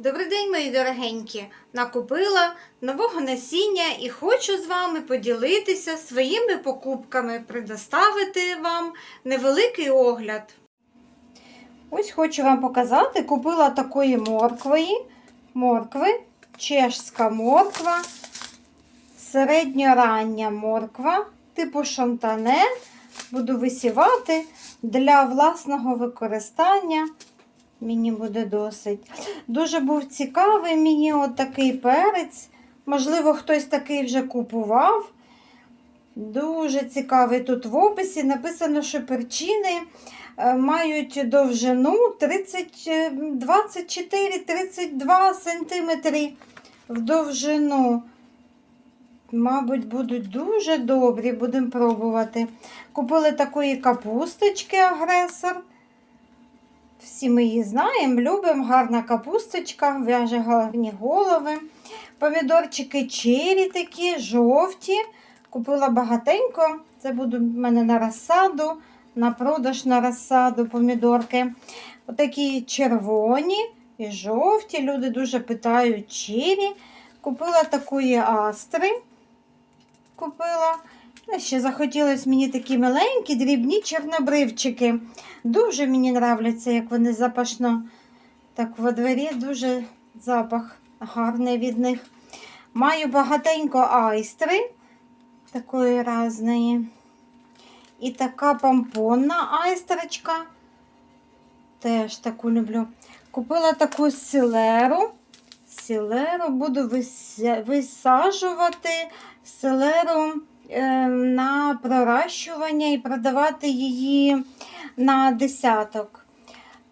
Добрий день, мої дорогенькі! Накупила нового насіння і хочу з вами поділитися своїми покупками, предоставити вам невеликий огляд. Ось хочу вам показати, купила такої моркви, моркви, чешська морква, середньорання морква, типу шантане. Буду висівати для власного використання. Мені буде досить. Дуже був цікавий мені от такий перець. Можливо, хтось такий вже купував. Дуже цікавий тут в описі. Написано, що перчини е, мають довжину 24-32 см в довжину. Мабуть, будуть дуже добрі, будемо пробувати. Купили такої капусточки агресор. Всі ми її знаємо, любимо, гарна капусточка, в'яже гарні голови. Помідорчики чері такі, жовті. Купила багатенько. Це будуть в мене на розсаду, на продаж на розсаду помідорки. Отакі червоні і жовті. Люди дуже питають чері. Купила такої астри. Купила. Ще захотілося мені такі маленькі, дрібні чорнобривчики. Дуже мені нравляться, як вони запашно. Так, во дворі дуже запах гарний від них. Маю багатенько айстри такої різної. І така помпонна айстрочка. Теж таку люблю. Купила таку селеру. Селеру буду висаджувати селеру на проращування і продавати її на десяток.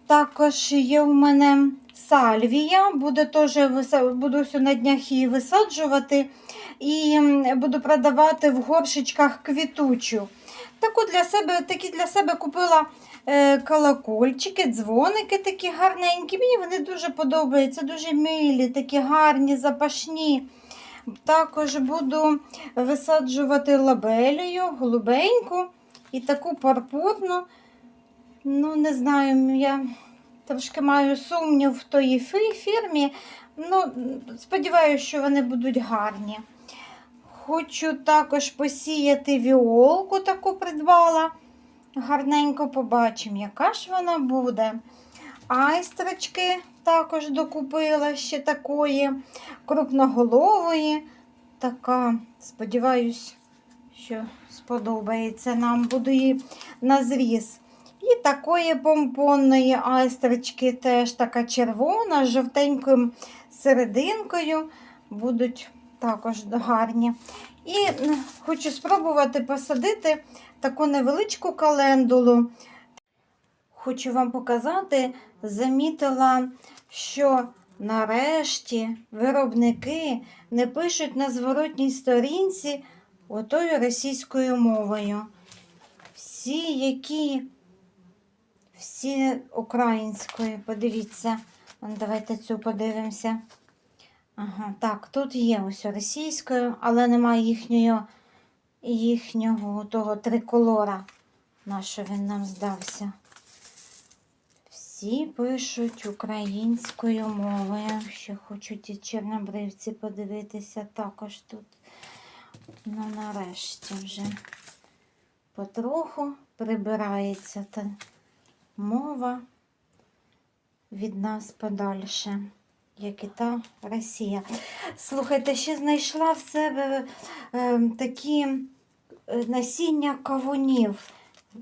Також є у мене сальвія, буде теж буду на днях її висаджувати і буду продавати в горшечках квітучу. Таку для себе, такі для себе купила е, колокольчики, дзвоники такі гарненькі. Мені вони дуже подобаються, дуже милі, такі гарні, запашні. Також буду висаджувати лабелію, голубеньку і таку парпурну. Ну, не знаю, я трошки маю сумнів в тої фірмі. Ну, сподіваюся, що вони будуть гарні. Хочу також посіяти віолку, таку придбала. Гарненько побачимо, яка ж вона буде. Айстрочки також докупила ще такої крупноголової. Така, сподіваюсь, що сподобається нам. Буду її на зріз. І такої помпонної айстрочки, теж така червона, з жовтенькою серединкою. Будуть також гарні. І хочу спробувати посадити таку невеличку календулу. Хочу вам показати, замітила, що нарешті виробники не пишуть на зворотній сторінці отою російською мовою. Всі, які всі українською, подивіться. Давайте цю подивимося. Ага, так, тут є ось російською, але немає їхнього, їхнього того триколора. На що він нам здався? Всі пишуть українською мовою. Ще хочуть і чорнобривці подивитися також тут. Ну, нарешті вже потроху прибирається та мова від нас подальше, як і та Росія. Слухайте, ще знайшла в себе е, такі насіння кавунів.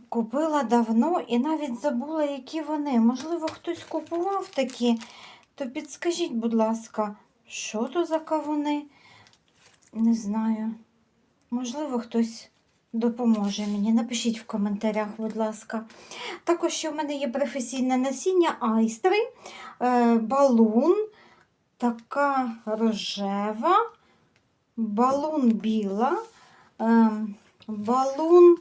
Купила давно і навіть забула, які вони. Можливо, хтось купував такі, то підскажіть, будь ласка, що то за кавуни? Не знаю. Можливо, хтось допоможе мені. Напишіть в коментарях, будь ласка. Також ще в мене є професійне насіння айстри, е, балун, така рожева, балун біла, е, балун.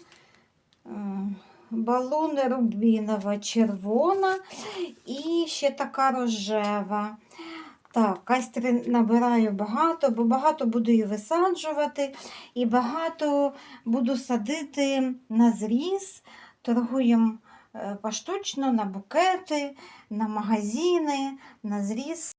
Е, рубінова червона і ще така рожева. Так, кастри набираю багато, бо багато буду її висаджувати, і багато буду садити на зріз, торгуємо е, поштучно на букети, на магазини, на зріз.